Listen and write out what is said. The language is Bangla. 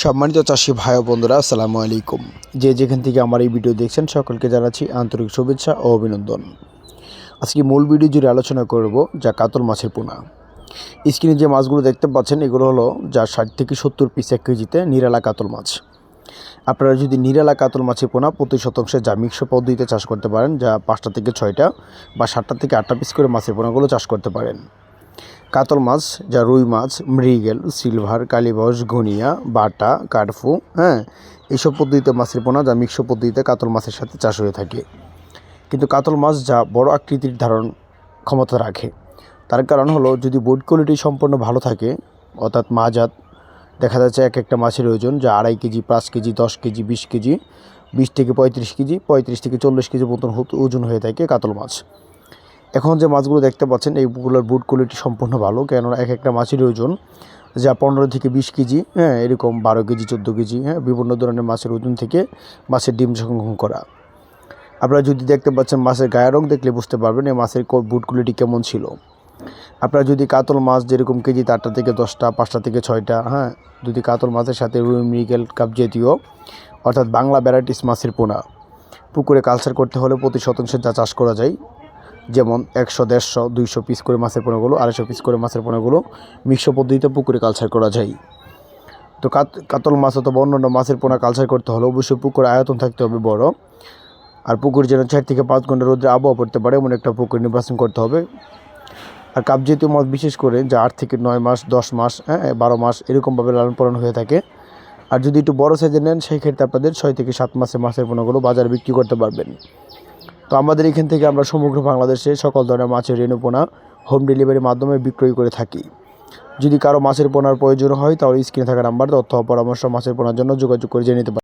সম্মানিত চাষি ভাই বন্ধুরা, আসসালামু আলাইকুম। যে যেখান থেকে আমার এই ভিডিও দেখছেন, সকলকে জানাচ্ছি আন্তরিক শুভেচ্ছা ও অভিনন্দন। আজকে মূল ভিডিও জুড়ে আলোচনা করব যা কাতল মাছের পোনা। স্ক্রিনে যে মাছগুলো দেখতে পাচ্ছেন, এগুলো হলো যা ষাট থেকে সত্তর পিস এক কেজিতে নিরালা কাতল মাছ। আপনারা যদি নিরালা কাতল মাছের পোনা প্রতি শতাংশে যা মিক্স পদ্ধতিতে চাষ করতে পারেন, যা পাঁচটা থেকে ছয়টা বা সাতটা থেকে আটটা পিস করে মাছের পোনাগুলো চাষ করতে পারেন। কাতল মাছ যা রুই মাছ, মৃগেল, সিলভার, কালীবস, ঘনিয়া, বাটা, কার্ফু হ্যাঁ এইসব পদ্ধতিতে মাছের পোনা যা মিক্স পদ্ধতিতে কাতল মাছের সাথে চাষ হয়ে থাকে। কিন্তু কাতল মাছ যা বড় আকৃতির ধারণ ক্ষমতা রাখে। তার কারণ হলো যদি বোর্ড কোয়ালিটি সম্পূর্ণ ভালো থাকে, অর্থাৎ মাজাত দেখা যাচ্ছে এক একটা মাছের ওজন যা আড়াই কেজি, পাঁচ কেজি, দশ কেজি, বিশ কেজি, বিশ থেকে পঁয়ত্রিশ কেজি, পঁয়ত্রিশ থেকে চল্লিশ কেজি মতন ওজন হয়ে থাকে কাতল মাছ। এখন যে মাছগুলো দেখতে পাচ্ছেন এইগুলোর বুট কোয়ালিটি সম্পূর্ণ ভালো। কেননা এক একটা মাছের ওজন যা পনেরো থেকে বিশ কেজি হ্যাঁ এরকম বারো কেজি, চোদ্দ কেজি হ্যাঁ বিভিন্ন ধরনের মাছের ওজন থেকে মাছের ডিম সংগ্রহ করা। আপনারা যদি দেখতে পাচ্ছেন মাছের গায়ের রং দেখলে বুঝতে পারবেন এই মাছের বুট কোয়ালিটি কেমন ছিল। আপনারা যদি কাতল মাছ যেরকম কেজি আটটা থেকে দশটা, পাঁচটা থেকে ছয়টা হ্যাঁ যদি কাতল মাছের সাথে রুই, মৃগেল, কাপ জাতীয়, অর্থাৎ বাংলা ভ্যারাইটিস মাছের পোনা, পুকুরে কালচার করতে হলে প্রতি শতাংশে যা চাষ করা যায় যেমন একশো, দেড়শো, দুইশো পিস করে মাছের পোনাগুলো, আড়াইশো পিস করে মাছের পোনাগুলো মিশ্র পদ্ধতিতে পুকুরে কালচার করা যায়। তো কাত কাতল মাছ অথবা অন্যান্য মাছের পোনা কালচার করতে হলে অবশ্যই পুকুর আয়তন থাকতে হবে বড়। আর পুকুর যেন চার থেকে পাঁচ ঘণ্টা রোদ্রে আবহাওয়া পড়তে পারে, এমন একটা পুকুর নির্বাচন করতে হবে। আর কাপ জাতীয় মাছ বিশেষ করে যা আট থেকে নয় মাস, দশ মাস হ্যাঁ বারো মাস এরকমভাবে লালন পালন হয়ে থাকে। আর যদি একটু বড় সাইজের নেন, সেই ক্ষেত্রে আপনাদের ছয় থেকে সাত মাসে মাছের পোনাগুলো বাজারে বিক্রি করতে পারবেন। তো আমাদের এখান থেকে আমরা সমগ্র বাংলাদেশে সকল ধরনের মাছের রেণু পোনা হোম ডেলিভারির মাধ্যমে বিক্রয় করে থাকি। যদি কারও মাছের পোনার প্রয়োজন হয়, তাহলে স্ক্রিনে থাকা নাম্বার তথ্য পরামর্শ মাছের পোনার জন্য যোগাযোগ করে জেনে নিতে পারেন।